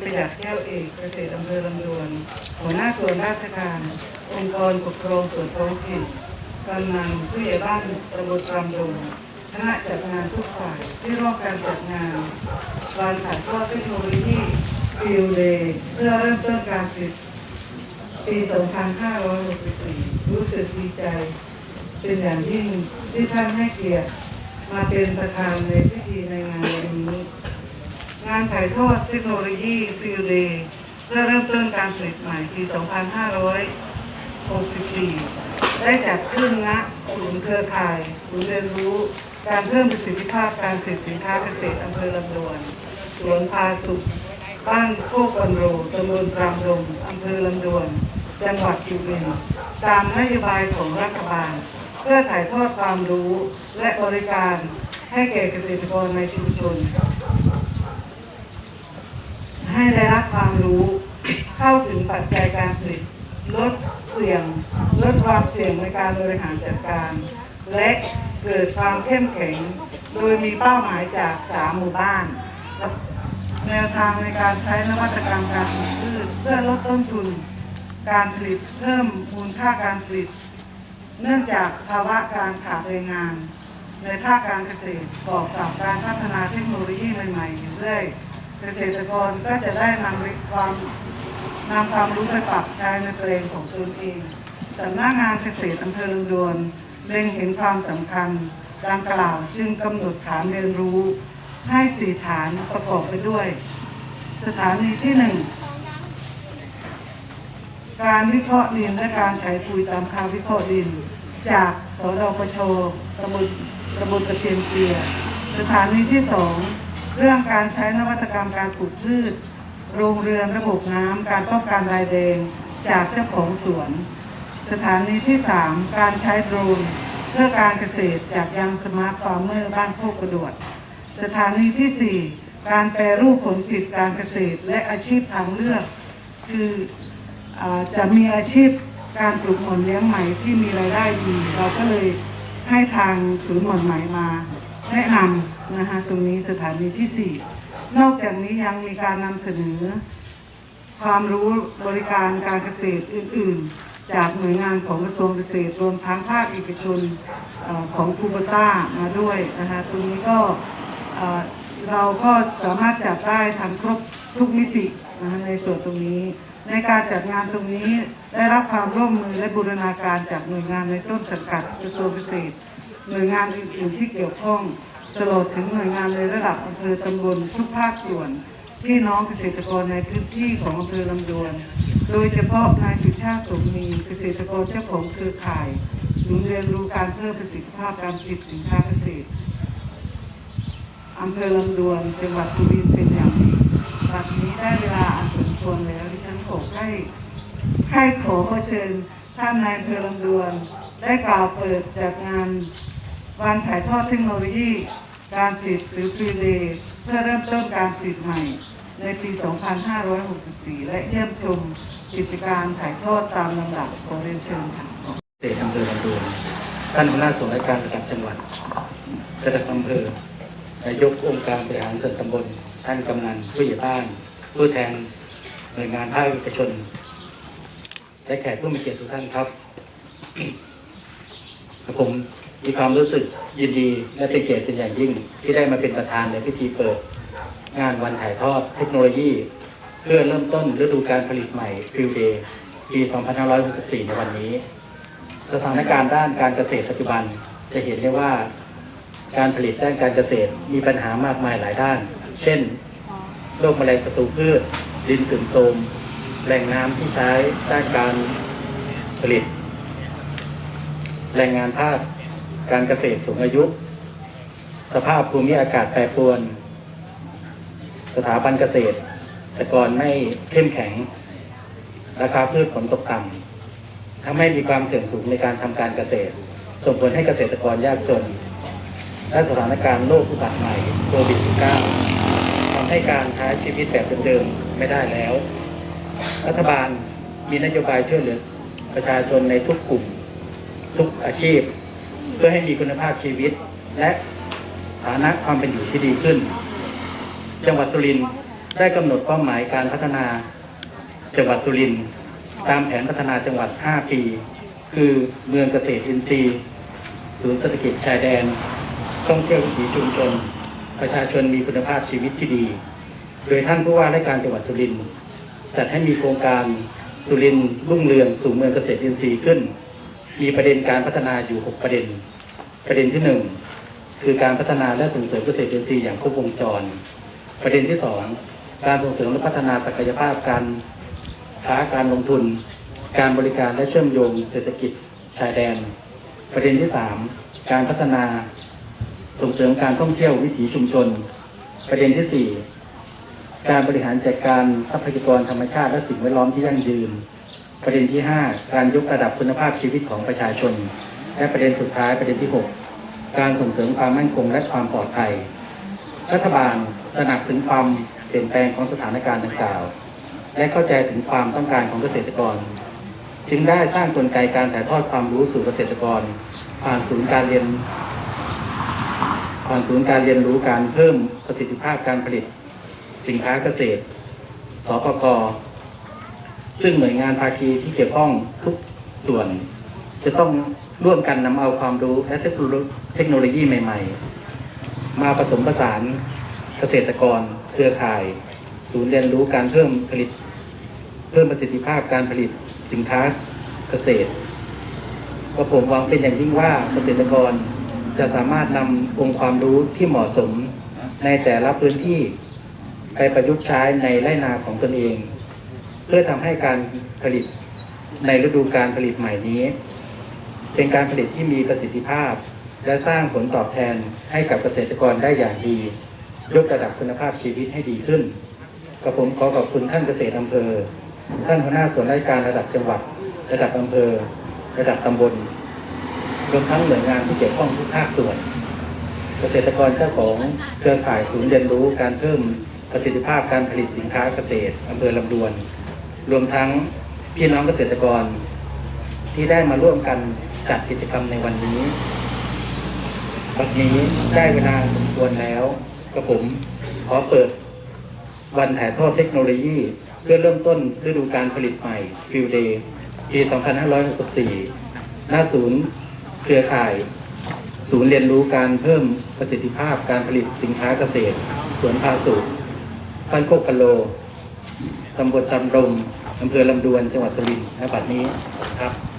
ประหยัดแก้วเอกเกษตรอำเภอลำดวนหัวหน้าส่วนราชการ องค์กรปกครองส่วนท้องถิ่นกำนันผู้ใหญ่บ้านตำบลตรำดงคณะจัดงานทุกฝ่ายที่ร่วมการจัดงานวันถ่ายทอดเทคโนโลยีฟิลเดย์เพื่อเริ่มต้นการผลิตปี 2564 รู้สึกดีใจ เป็นอย่างยิ่งที่ท่านให้เกียรติมาเป็นประธานในพิธีในงานวันนี้ งานถ่ายทอดเทคโนโลยีฟิลเดย์เพื่อเริ่มต้นการผลิตใหม่ปี 2564 ได้จัดขึ้นณศูนย์เครือข่าย ศูนย์เรียนรู้ การเพิ่มประสิทธิภาพการผลิตสินค้าเกษตรอำเภอลำดวน สวนพาสุข บ้านโคกวันโรตำบลตรามดงอำเภอลำดวน จังหวัดสุรินทร์ตามนโยบายของรัฐบาล เพื่อถ่ายทอดความรู้และบริการให้แก่เกษตรกรในชุมชน ให้ได้รับ ความรู้ เข้าถึงปัจจัยการผลิตลดเสี่ยงลดความเสี่ยงในการบริหารจัดการ และเกิดความเข้มแข็ง โดยมีเป้าหมายจากสามหมู่บ้านแนวทางในการใช้นวัตกรรมการผลิตพืชเพื่อลดต้นทุน การผลิตเพิ่มมูลค่าการผลิต เนื่องจากภาวะการขาดแรงงาน ในภาคการเกษตรประกอบกับการพัฒนาเทคโนโลยีใหม่ๆอยู่เรื่อย เกษตรกรก็จะได้นำความนำความรู้ไปปรับใช้ในแปลงของตนเองสำนักงานเกษตรอำเภอลำดวนเล็งเห็นความสำคัญดังกล่าวจึงกำหนดฐานเรียนรู้ ให้สี่ฐานประกอบไปด้วย สถานีที่หนึ่งการวิเคราะห์ดินและการใช้ปุ๋ยตามคาวิเคราะห์ดิน จากสดปชตำบลตำบลตะเคียนเกลียสถานีที่สอง เรื่องการใช้นวัตกรรมการปลูกพืช โรงเรือนระบบน้ำการป้องกันรายแดงจากเจ้าของสวน สถานีที่สามการใช้โดรนเพื่อการเกษตรจากยังสมาร์ทฟาร์มเมอร์บ้านโคกกระโดด สถานีที่ 4 การแปรรูปผลผลิตการเกษตรและอาชีพทางเลือก คืออจะมีอาชีพการปลูกหม่อนเลี้ยงไหมที่มีรายได้ดี เราก็เลยให้ทางศูนย์หม่อนไหมมา แนะนำนะคะตรงนี้สถานีที่ 4 นอกจากนี้ยังมีการนำเสนอ ความรู้บริการการเกษตรอื่น ๆ จากหน่วยงานของกระทรวงเกษตรรวมทั้งภาคเอกชนอของคูบต้ามาด้วยนะคะตรงนี้ก็เราก็สามารถจัดได้ทันครบทุกมิตินะะในส่วนตรงนี้ในการจัดงานตรงนี้ได้รับความร่วมมือและบูรณาการจากหน่วยงานในต้นสังกัดกระทรวงเกษตร หน่วยงานอื่นๆที่เกี่ยวข้อง ตลอดถึงหน่วยงานในระดับอำเภอตำบลทุกภาคส่วน พี่น้องเกษตรกรในพื้นที่ของอำเภอลำดวน โดยเฉพาะนายสุชาติสมมีเกษตรกรเจ้าของเครือข่ายศูนย์เรียนรู้การเพิ่มประสิทธิภาพการผลิตสินค้าเกษตรอำเภอลำดวนจังหวัดสุรินทร์เป็นอย่างดีบัดนี้ได้เวลาอันสมควรแล้วดิฉันขอให้ให้ขอเชิญท่านนายอำเภอลำดวนได้กล่าวเปิดจัดงาน วันถ่ายทอดเทคโนโลยี การผลิตหรือฟรีเดย์เพื่อเริ่มต้นการผลิตใหม่ ในปี 2564 และเยี่ยมชมกิจการถ่ายทอดตามลำดับขอเรียนเชิญค่ะเศษอำเภอลำดวนท่านหัวหน้าส่วนราชการระดับจังหวัดระดับอำเภอนายกองค์การบริหารส่วนตำบล ท่านกำนันผู้ใหญ่บ้าน ผู้แทนหน่วยงานภาคเอกชน และแขกผู้มีเกียรติทุกท่านครับ ผม มีความรู้สึกยินดีและเป็นเกียรติเป็นอย่างยิ่ง ที่ได้มาเป็นประธานในพิธีเปิด งานวันถ่ายทอดเทคโนโลยี เพื่อเริ่มต้นฤดูการผลิตใหม่ฟิลเดย์ปี 2564 ในวันนี้ สถานการณ์ด้านการเกษตรปัจจุบันจะเห็นได้ว่า การผลิตด้านการเกษตรมีปัญหามากมายหลายด้าน เช่นโรคแมลงศัตรูพืช ดินสื่อมโทรมแหล่งน้ำที่ใช้ด้านการผลิต แรงงานภาค การเกษตรสูงอายุ สภาพภูมิอากาศแปรปรวน สถาบันเกษตร แต่ก่อนไม่เข้มแข็ง ราคาพืชผลตกต่ำทำให้มีความเสี่ยงสูงในการทำการเกษตร ส่งผลให้เกษตรกรยากจน และสถานการณ์โรคอุบัติใหม่โควิด -19 ทำให้การใช้ชีวิตแบบเดิมๆไม่ได้แล้ว รัฐบาลมีนโยบายช่วยเหลือประชาชนในทุกกลุ่ม ทุกอาชีพ พื่อให้มีคุณภาพชีวิต และฐานะความเป็นอยู่ที่ดีขึ้น จังหวัดสุรินทร์ได้กำหนดเป้าหมายการพัฒนา จังหวัดสุรินทร์ตามแผนพัฒนาจังหวัด 5 ปี คือเมืองเกษตรอินทรีย์ ศูนย์เศรษฐกิจชายแดน ท่องเที่ยววิถีชุมชน ประชาชนมีคุณภาพชีวิตที่ดี โดยท่านผู้ว่าราชการจังหวัดสุรินทร์จัดให้มีโครงการสุรินทร์รุ่งเรืองสู่เมืองเกษตรอินทรีย์ขึ้น มีประเด็นการพัฒนาอยู่ 6 ประเด็น ประเด็นที่ 1 คือการพัฒนาและส่งเสริมเกษตรอินทรีย์อย่างครบวงจร ประเด็นที่ 2 การส่งเสริมและพัฒนาศักยภาพการค้าการลงทุน การบริการและเชื่อมโยงเศรษฐกิจชายแดน ประเด็นที่ 3 การพัฒนาส่งเสริมการท่องเที่ยววิถีชุมชน ประเด็นที่ 4 การบริหารจัดการทรัพยากรธรรมชาติและสิ่งแวดล้อมที่ยั่งยืน ประเด็นที่ 5 การยกระดับคุณภาพชีวิตของประชาชน และประเด็นสุดท้ายประเด็นที่ 6 การส่งเสริมความมั่นคงและความปลอดภัย รัฐบาลตระหนักถึงความเปลี่ยนแปลงของสถานการณ์ดังกล่าว และเข้าใจถึงความต้องการของเกษตรกร จึงได้สร้างกลไกการถ่ายทอดความรู้สู่เกษตรกร ผ่านศูนย์การเรียน ผ่านศูนย์การเรียนรู้การเพิ่มประสิทธิภาพการผลิต สินค้าเกษตร สปก ซึ่งหน่วยงานภาคีที่เกี่ยวข้องทุกส่วน จะต้องร่วมกันนำเอาความรู้และเทคโนโลยีใหม่ ๆ มาผสมผสานเกษตรกร เครือข่าย ศูนย์เรียนรู้การเพิ่มผลิต เพิ่มประสิทธิภาพการผลิตสินค้าเกษตรก็ผมหวังเป็นอย่างยิ่งว่าเกษตรกรจะสามารถนำองค์ความรู้ที่เหมาะสมในแต่ละพื้นที่ไปประยุกต์ใช้ในไร่นาของตนเอง พื่อทำให้การผลิตในฤดูการผลิตใหม่นี้ เป็นการผลิตที่มีประสิทธิภาพ และสร้างผลตอบแทนให้กับเกษตรกรได้อย่างดียกระดับคุณภาพชีวิตให้ดีขึ้นกับผมขอขอบคุณท่านเกษตรอำเภอ ท่านหัวหน้าส่วนราชการระดับจังหวัด ระดับอำเภอ ระดับตำบลรวมทั้งหน่วยงานที่เกี่ยวข้องทุกภาคส่วน เกษตรกรเจ้าของเครือข่ายศูนย์เรียนรู้การเพิ่มประสิทธิภาพการผลิตสินค้าเกษตรอำเภอลำดวน รวมทั้งพี่น้องเกษตรกร ที่ได้มาร่วมกันจัดกิจกรรมในวันนี้วันนี้ได้เวลาสมควรแล้วกับผมขอเปิดวันถ่ายทอดเทคโนโลยี เพื่อเริ่มต้นฤดูการผลิตใหม่ฟิวเดย์ปี 2564 หน้าศูนย์เครือข่าย ศูนย์เรียนรู้การเพิ่มประสิทธิภาพการผลิตสินค้าเกษตร สวนพาสุบ้านโคกกะโล ตำบลตำรงอำเภอลำดวนจังหวัดสุรินทร์ณบัดนี้ครับ